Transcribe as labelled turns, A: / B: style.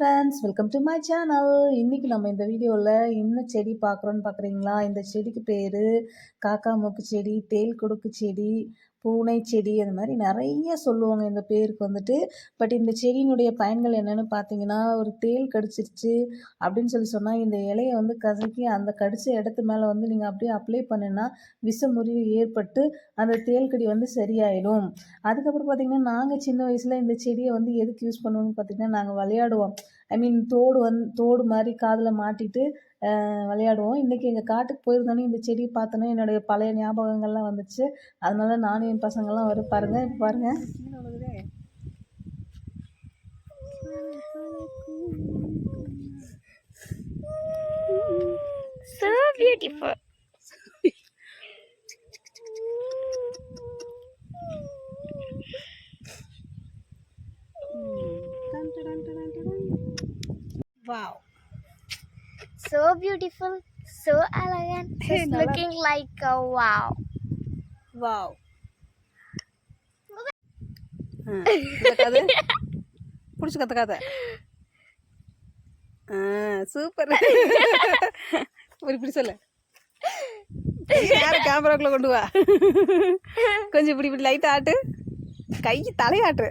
A: Friends welcome to my channel இன்றைக்கி நம்ம இந்த வீடியோவில் என்ன செடி பார்க்குறோன்னு பார்க்குறீங்களா? இந்த செடிக்கு பேர் காக்கா மூக்கு செடி தேல் கொடுக்கு செடி பூனை செடி அந்த மாதிரி நிறைய சொல்லுவாங்க இந்த பேருக்கு வந்துட்டு. பட் இந்த செடியினுடைய பயன்கள் என்னென்னு பார்த்தீங்கன்னா ஒரு தேல் கடிச்சிருச்சு அப்படின்னு சொல்லி சொன்னால் இந்த இலையை வந்து கசக்கி அந்த கடிச்ச இடத்து மேலே வந்து நீங்கள் அப்படியே அப்ளை பண்ணுனா விஷமுறிவு ஏற்பட்டு அந்த தேல் கடி வந்து சரியாயிடும். அதுக்கப்புறம் பார்த்திங்கன்னா நாங்கள் சின்ன வயசில் இந்த செடியை வந்து எதுக்கு யூஸ் பண்ணுவோம்னு பார்த்திங்கன்னா நாங்கள் விளையாடுவோம். ஐ மீன் தோடு வந் தோடு மாதிரி காதில் மாட்டிட்டு விளையாடுவோம். இன்றைக்கி எங்கள் காட்டுக்கு போயிருந்தோன்னே இந்த செடியை பார்த்தோன்னே என்னுடைய பழைய ஞாபகங்கள்லாம் வந்துச்சு. அதனால நானும் என் பசங்கள்லாம் வரும் பாருங்கள் இப்போ பாருங்கள்
B: So beautiful.
A: Wow
B: So beautiful. So elegant. It's
A: Nala-
B: looking like a wow.
A: Wow கதை பிடிச்சி கத்த கதை ஆ சூப்பர். ஒரு இப்படி சொல்லு. யாரை கேமராக்குள்ளே கொண்டு வா? கொஞ்சம் இப்படி இப்படி லைட்டாக ஆட்டு. கை தலையாட்டு.